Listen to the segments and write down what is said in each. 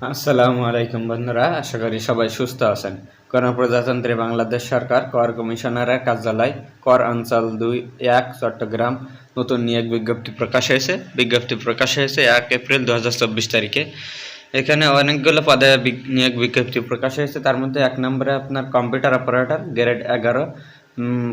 আসসালামু আলাইকুম বন্ধুরা, আশা করি সবাই সুস্থ আছেন। গণপ্রজাতন্ত্রী বাংলাদেশ সরকার, কর কমিশনারের কার্যালয়, কর অঞ্চল দুই এক, চট্টগ্রাম। নতুন নিয়োগ বিজ্ঞপ্তি প্রকাশ হয়েছে। বিজ্ঞপ্তি প্রকাশ হয়েছে এক এপ্রিল দু হাজার চব্বিশ তারিখে। এখানে অনেকগুলো পদে নিয়োগ বিজ্ঞপ্তি প্রকাশ হয়েছে। তার মধ্যে এক নম্বরে আপনার কম্পিউটার অপারেটর, গ্রেড এগারো।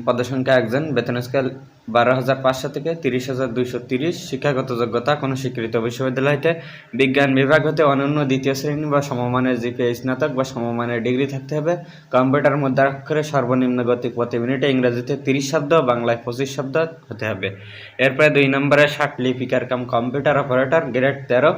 পদসংখ্যা একজন। বেতন স্কেল বারো হাজার পাঁচশো থেকে তিরিশ হাজার দুইশো তিরিশ। শিক্ষাগত যোগ্যতা কোনো স্বীকৃত বিশ্ববিদ্যালয়তে। বিজ্ঞান বিভাগ হতে অনন্য দ্বিতীয় শ্রেণি বা সমমানের জিপিএ স্নাতক বা সমমানের ডিগ্রি থাকতে হবে। কম্পিউটার মুদ্রাক্ষরে সর্বনিম্ন গতি প্রতি মিনিটে ইংরেজিতে তিরিশ শব্দ, বাংলায় পঁচিশ শব্দ হতে হবে। এরপরে দুই নম্বরে ষাট লিপিকার কাম কম্পিউটার অপারেটর, গ্রেড তেরো।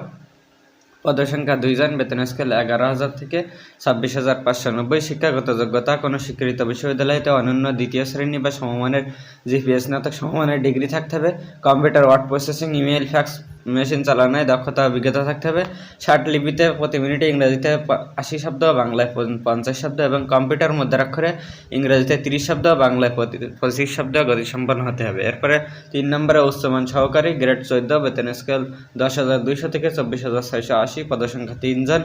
পদসংখ্যা দুইজন, বেতন স্কেল এগারো হাজার থেকে ছাব্বিশ হাজার পাঁচশো নব্বই, শিক্ষাগত যোগ্যতা কোনো স্বীকৃত বিশ্ববিদ্যালয়তে অনন্য দ্বিতীয় শ্রেণি বা সমমানের জিপিএস স্নাতক সমমানের ডিগ্রি থাকতে হবে। Computer, word processing email fax machine চালানোয় দক্ষতা, অভিজ্ঞতা থাকতে হবে। ষাট লিপিতে প্রতি মিনিটে ইংরেজিতে আশি শব্দ, বাংলায় পঞ্চাশ শব্দ এবং কম্পিউটার মুদ্রাক্ষরে ইংরেজিতে তিরিশ শব্দ, বাংলায় পঁচিশ শব্দ গতিসম্পন্ন হতে হবে। এরপরে তিন নম্বরে উচ্চমান সহকারী, গ্রেড চোদ্দ, বেতন স্কেল দশ হাজার দুইশো থেকে চব্বিশ হাজার ছয়শো আশি, পদসংখ্যা তিনজন।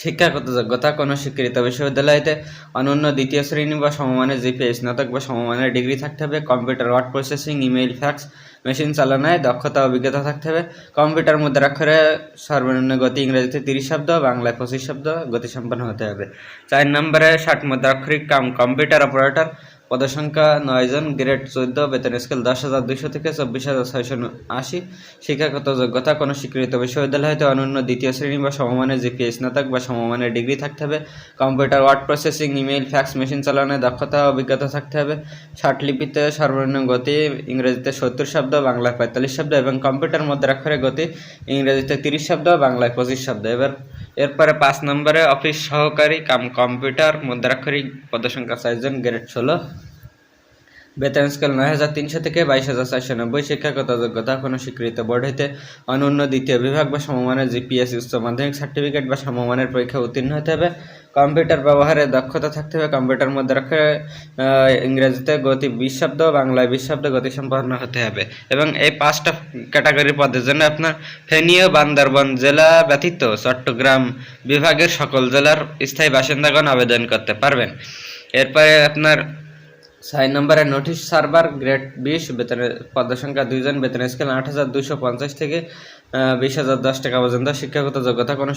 শিক্ষাগত যোগ্যতা, কোনো স্বীকৃত বিশ্ববিদ্যালয়তে অনন্য দ্বিতীয় শ্রেণি বা সমমানের জিপিএ, স্নাতক বা সমমানের ডিগ্রি থাকতে হবে। Computer word processing, email, fax machine চালানোয় দক্ষতা অভিজ্ঞতা থাকতে হবে। কম্পিউটার মধ্যে মুদ্রাক্ষরে সর্বনিম্ন গতি ইংরেজিতে তিরিশ শব্দ, বাংলায় পঁচিশ শব্দ গতি সম্পন্ন হতে হবে। চার নম্বরে ষাট মুদ্রাক্ষরিক কাম কম্পিউটার অপারেটর। পদসংখ্যা নয়জন, গ্রেড চোদ্দ, বেতন স্কেল দশ হাজার দুইশো থেকে চব্বিশ হাজার ছয়শো আশি। শিক্ষাগত যোগ্যতা, কোনো স্বীকৃত বিশ্ববিদ্যালয় হতে অনন্য দ্বিতীয় শ্রেণি বা সমমানের জিপিএ স্নাতক বা সমমানের ডিগ্রি থাকতে হবে। Computer, word processing, email, fax, machine চালানোর দক্ষতা অভিজ্ঞতা থাকতে হবে। লিপিতে সর্বনিম্ন গতি, ইংরেজিতে সত্তর শব্দ, বাংলায় পঁয়তাল্লিশ শব্দ এবং কম্পিউটার মধ্যে মুদ্রাক্ষরে গতি, ইংরেজিতে তিরিশ শব্দ, বাংলায় পঁচিশ শব্দ। এবার এরপরে পাঁচ নম্বরে অফিস সহকারী কাম কম্পিউটার, মুদ্রাক্ষরিক, পদসংখ্যা চারজন গ্রেড ষোলো। বেতন স্কেল নয় হাজার তিনশো থেকে বাইশ হাজার চারশো নব্বই শিক্ষাগত যোগ্যতা কোনো স্বীকৃত বোর্ড হইতে অনন্য দ্বিতীয় বিভাগ বা সমমানের জিপিএস, উচ্চ মাধ্যমিক সার্টিফিকেট বা সমমানের পরীক্ষা উত্তীর্ণ হতে হবে। কম্পিউটার ব্যবহারে দক্ষতা থাকতে হবে, কম্পিউটার মধ্যে রাখে ইংরেজিতে গতি বিশ শব্দ বাংলায় বিশ শব্দ গতি সম্পন্ন হতে হবে। এবং এই পাঁচটা ক্যাটাগরি পদের জন্য আপনার ফেনী ও বান্দরবান জেলা ব্যতীত চট্টগ্রাম বিভাগের সকল জেলার স্থায়ী বাসিন্দাগণ আবেদন করতে পারবেন। এরপরে আপনার ছয় নম্বরে নোটিশ সার্ভার, গ্রেড বিশ, বেতনের পদসংখ্যা দুইজন বেতন স্কেল আট হাজার দুইশো পঞ্চাশ থেকে বিশ হাজার দশ টাকা পর্যন্ত শিক্ষাগত যোগ্যতা কোনো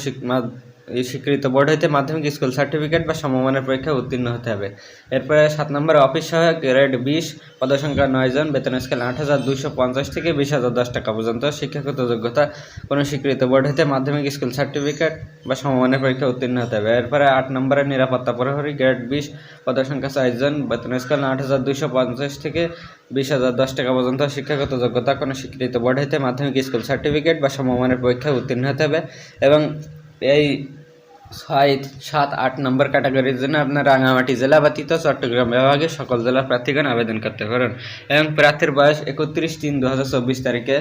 স্বীকৃত বোর্ড হইতে মাধ্যমিক স্কুল সার্টিফিকেট বা সমমানের পরীক্ষায় উত্তীর্ণ হতে হবে। এরপরে সাত নম্বরে অফিস সহায়ক গ্রেড বিশ পদসংখ্যা নয় জন, বেতন স্কেল আট হাজার দুইশো পঞ্চাশ থেকে বিশ হাজার দশ টাকা পর্যন্ত শিক্ষাগত যোগ্যতা কোনো স্বীকৃত বোর্ড হইতে মাধ্যমিক স্কুল সার্টিফিকেট বা সমমানের পরীক্ষা উত্তীর্ণ হতে হবে। এরপরে আট নম্বরে নিরাপত্তা প্রহরী গ্রেড বিশ পদসংখ্যা চারজন বেতন স্কেল আট হাজার দুইশো পঞ্চাশ থেকে বিশ হাজার দশ টাকা পর্যন্ত শিক্ষাগত যোগ্যতা কোনো স্বীকৃত বোর্ড হইতে মাধ্যমিক স্কুল সার্টিফিকেট বা সমমানের পরীক্ষায় উত্তীর্ণ হতে হবে এবং এই ছয়, সাত, আট নম্বর ক্যাটাগরির জন্য আপনার রাঙামাটি জেলা ব্যতীত চট্টগ্রাম বিভাগে সকল জেলার প্রার্থীগণ আবেদন করতে পারেন এবং প্রার্থীর বয়স একত্রিশ তিন দু হাজার চব্বিশ তারিখে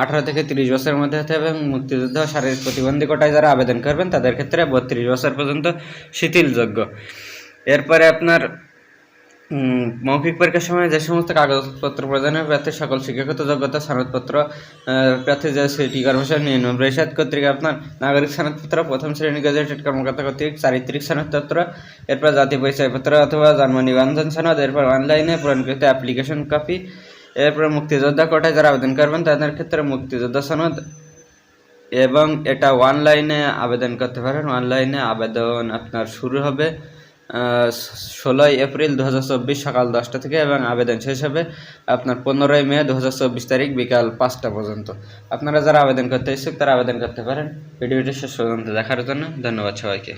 আঠারো থেকে তিরিশ বছরের মধ্যে হতে হবে এবং মুক্তিযুদ্ধ শারীরিক প্রতিবন্ধী কোটায় যারা আবেদন করবেন তাদের ক্ষেত্রে বত্রিশ বছর পর্যন্ত শিথিলযোগ্য। এরপরে আপনার মৌখিক পরীক্ষার সময় যে সমস্ত কাগজপত্র প্রদানের প্রার্থীর সকল শিক্ষাগত যোগ্যতা, সনদপত্র প্রার্থী যে সিটি কর্মচারী নিয়ম পরিষদ কর্তৃক আপনার নাগরিক সনদপত্র, প্রথম শ্রেণি গেজেটেড কর্মকর্তা কর্তৃক চারিত্রিক সনদপত্র, এরপর জাতীয় পরিচয়পত্র অথবা জন্ম নিবন্ধন সনদ, এরপর অনলাইনে পূরণকৃত অ্যাপ্লিকেশন কপি এরপর মুক্তিযোদ্ধা কোটায় যারা আবেদন করবেন, তাদের ক্ষেত্রে মুক্তিযোদ্ধা সনদ এবং এটা অনলাইনে আবেদন করতে পারেন। অনলাইনে আবেদন আপনার শুরু হবে। ষোলোই এপ্রিল দু হাজার চব্বিশ সকাল দশটা থেকে এবং আবেদন শেষ হবে আপনার পনেরোই মে দু হাজার চব্বিশ তারিখ বিকাল পাঁচটা পর্যন্ত। আপনারা যারা আবেদন করতে ইচ্ছুক তারা আবেদন করতে পারেন। ভিডিওটি শেষ পর্যন্ত দেখার জন্য ধন্যবাদ সবাইকে।